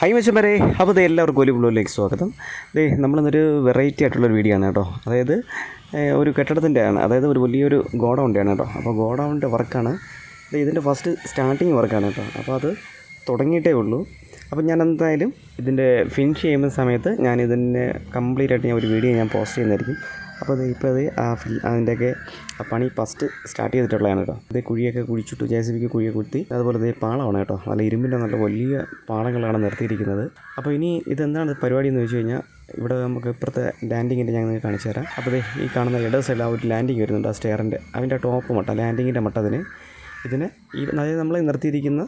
High വരെ അപ്പോൾ ഇത് എല്ലാവർക്കും ഒരു ബ്ലൂയിലേക്ക് സ്വാഗതം. ദേ നമ്മളിന്നൊരു വെറൈറ്റി ആയിട്ടുള്ളൊരു വീഡിയോ ആണ് കേട്ടോ. അതായത് ഒരു കെട്ടിടത്തിന്റെ ആണ്. അതായത് ഒരു വലിയൊരു ഗോഡൗണിന്റെ ആണ് കേട്ടോ. അപ്പോൾ ഗോഡൗണിന്റെ വർക്കാണ് ഇതിന്റെ ഫസ്റ്റ് സ്റ്റാർട്ടിങ് വർക്കാണ് കേട്ടോ. അപ്പോൾ അത് തുടങ്ങിയിട്ടേ ഉള്ളൂ. അപ്പോൾ ഞാൻ എന്തായാലും ഇതിന്റെ ഫിനിഷ് ചെയ്യുന്ന സമയത്ത് ഞാൻ ഇതിന്റെ കംപ്ലീറ്റ് ആയിട്ട് ഞാൻ ഒരു വീഡിയോ ഞാൻ പോസ്റ്റ് ചെയ്യുന്നതായിരിക്കും. അപ്പോൾ ഇപ്പോൾ അത് ആ ഫിൽ അതിന്റെയൊക്കെ പണി ഫസ്റ്റ് സ്റ്റാർട്ട് ചെയ്തിട്ടുള്ളതാണ് കേട്ടോ. അതേ കുഴിയൊക്കെ കുഴിച്ചിട്ടു ജെ സി ബിക്ക് കുഴിയെ കുത്തി. അതുപോലെ ഇതേ പാളമാണ് കേട്ടോ. നല്ല ഇരുമ്പിന്റെ നല്ല വലിയ പാളങ്ങളാണ് നിർത്തിയിരിക്കുന്നത്. അപ്പോൾ ഇനി ഇതെന്താണ് പരിപാടി എന്ന് വെച്ച് കഴിഞ്ഞാൽ ഇവിടെ നമുക്ക് ഇപ്പുറത്തെ ലാൻഡിങ്ങിന്റെ ഞാൻ നിങ്ങൾക്ക് കാണിച്ചു തരാം. അപ്പോൾ ഈ കാണുന്ന ഇട സൈഡിൽ ആ ഒരു ലാൻഡിങ് വരുന്നുണ്ട് ആ സ്റ്റെയറിന്റെ അതിന്റെ ടോപ്പ് മട്ട ലാൻഡിങ്ങിന്റെ മട്ടതിന് ഇതിന് ഈ അതായത് നമ്മൾ നിർത്തിയിരിക്കുന്ന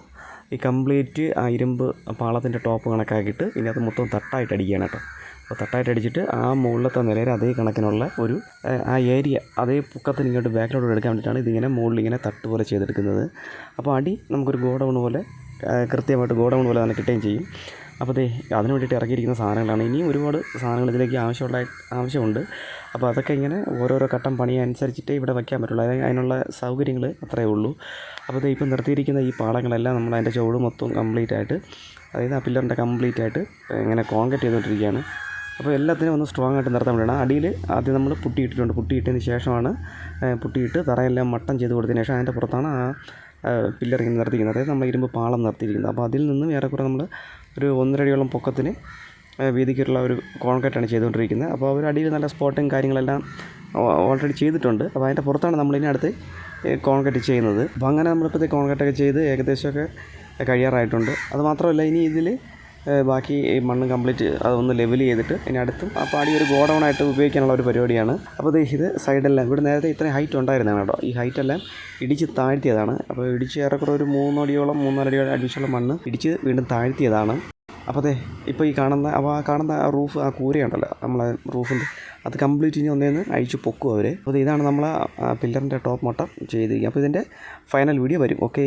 ഈ കംപ്ലീറ്റ് ആ ഇരുമ്പ് പാളത്തിന്റെ ടോപ്പ് കണക്കാക്കിയിട്ട് ഇതിനകത്ത് മൊത്തം തട്ടായിട്ട് അടിക്കുകയാണ് കേട്ടോ. അപ്പോൾ തട്ടായിട്ട് അടിച്ചിട്ട് ആ മുകളിലത്തെ നിലയിൽ അതേ കണക്കിനുള്ള ഒരു ആ ഏരിയ അതേ പുക്കത്തിന് ഇങ്ങോട്ട് ബാക്കിലോട്ട് എടുക്കാൻ വേണ്ടിയിട്ടാണ് ഇതിങ്ങനെ മുകളിൽ ഇങ്ങനെ തട്ട് പോലെ ചെയ്തെടുക്കുന്നത്. അപ്പോൾ അടി നമുക്കൊരു ഗോഡൗൺ പോലെ കൃത്യമായിട്ട് ഗോഡൗൺ പോലെ തന്നെ കിട്ടുകയും ചെയ്യും. അപ്പോൾ ദേ അതിന് വേണ്ടിയിട്ട് ഇറങ്ങിയിരിക്കുന്ന സാധനങ്ങളാണ്. ഇനിയും ഒരുപാട് സാധനങ്ങൾ ഇതിലേക്ക് ആവശ്യമുള്ള ആവശ്യമുണ്ട്. അപ്പോൾ അതൊക്കെ ഇങ്ങനെ ഓരോരോ ഘട്ടം പണി അനുസരിച്ചിട്ട് ഇവിടെ വയ്ക്കാൻ പറ്റുള്ളൂ. അതായത് അതിനുള്ള സൗകര്യങ്ങൾ അത്രയേ ഉള്ളൂ. അപ്പോൾ ദേ ഇപ്പം നിർത്തിയിരിക്കുന്ന ഈ പാടങ്ങളെല്ലാം നമ്മൾ അതിന്റെ ചുവട് മൊത്തം കംപ്ലീറ്റ് ആയിട്ട് അതായത് ആ പില്ലറിന്റെ കംപ്ലീറ്റ് ആയിട്ട് ഇങ്ങനെ കോൺക്രീറ്റ് ചെയ്തുകൊണ്ടിരിക്കുകയാണ്. അപ്പോൾ എല്ലാത്തിനും ഒന്ന് സ്ട്രോങ് ആയിട്ട് നിർത്താൻ വേണ്ടിയാണ്. അടിയിൽ ആദ്യം നമ്മൾ പുട്ടിയിട്ടിട്ടുണ്ട് പുട്ടിയിട്ടതിന് ശേഷമാണ് പുട്ടിയിട്ട് തറയെല്ലാം മട്ടം ചെയ്ത് കൊടുത്തതിന് ശേഷം അതിന്റെ പുറത്താണ് ആ പില്ലർ ഇങ്ങനെ നിർത്തിയിരിക്കുന്നത്. അതായത് നമ്മൾ ഇരുമ്പ് പാളം നിർത്തിയിരിക്കുന്നത്. അപ്പോൾ അതിൽ നിന്നും ഏറെക്കുറെ നമ്മൾ ഒരു ഒന്നരടിയോളം പൊക്കത്തിന് വീതിക്കുള്ള ഒരു കോൺക്രീറ്റാണ് ചെയ്തുകൊണ്ടിരിക്കുന്നത്. അപ്പോൾ അവർ അടിയിൽ നല്ല സ്പോട്ടും കാര്യങ്ങളെല്ലാം ഓൾറെഡി ചെയ്തിട്ടുണ്ട്. അപ്പോൾ അതിന്റെ പുറത്താണ് നമ്മൾ അടുത്ത് കോൺക്രീറ്റ് ചെയ്യുന്നത്. അപ്പോൾ അങ്ങനെ നമ്മളിപ്പോഴത്തെ കോൺക്രീറ്റൊക്കെ ചെയ്ത് ഏകദേശമൊക്കെ കഴിയാറായിട്ടുണ്ട്. അത് മാത്രമല്ല ഇനി ഇതിൽ ബാക്കി ഈ മണ്ണ് കംപ്ലീറ്റ് അതൊന്ന് ലെവൽ ചെയ്തിട്ട് ഇനി അടുത്തും. ആ പാടി ഒരു ഗോഡൗൺ ആയിട്ട് ഉപയോഗിക്കാനുള്ള ഒരു പരിപാടിയാണ്. അപ്പോൾ ഇത് സൈഡെല്ലാം ഇവിടെ നേരത്തെ ഇത്രയും ഹൈറ്റ് ഉണ്ടായിരുന്നതാണ് കേട്ടോ. ഈ ഹൈറ്റ് എല്ലാം ഇടിച്ച് താഴ്ത്തിയതാണ്. അപ്പോൾ ഇടിച്ച് ഏറെക്കുറെ ഒരു മൂന്നടിയോളം മൂന്നരടിയോളം അടിച്ചുള്ള മണ്ണ് ഇടിച്ച് വീണ്ടും താഴ്ത്തിയതാണ്. അപ്പോൾ അതെ ഇപ്പോൾ ഈ കാണുന്ന അപ്പോൾ ആ കാണുന്ന ആ റൂഫ് ആ കൂരയുണ്ടല്ലോ നമ്മളെ റൂഫിന്റെ അത് കംപ്ലീറ്റ് ഇനി ഒന്നേന്ന് അഴിച്ച് പൊക്കും അവർ അപ്പോൾ ഇതാണ് നമ്മൾ പില്ലറിന്റെ ടോപ്പ് മൊട്ടം ചെയ്തിരിക്കുക അപ്പോൾ ഇതിന്റെ ഫൈനൽ വീഡിയോ വരും ഓക്കെ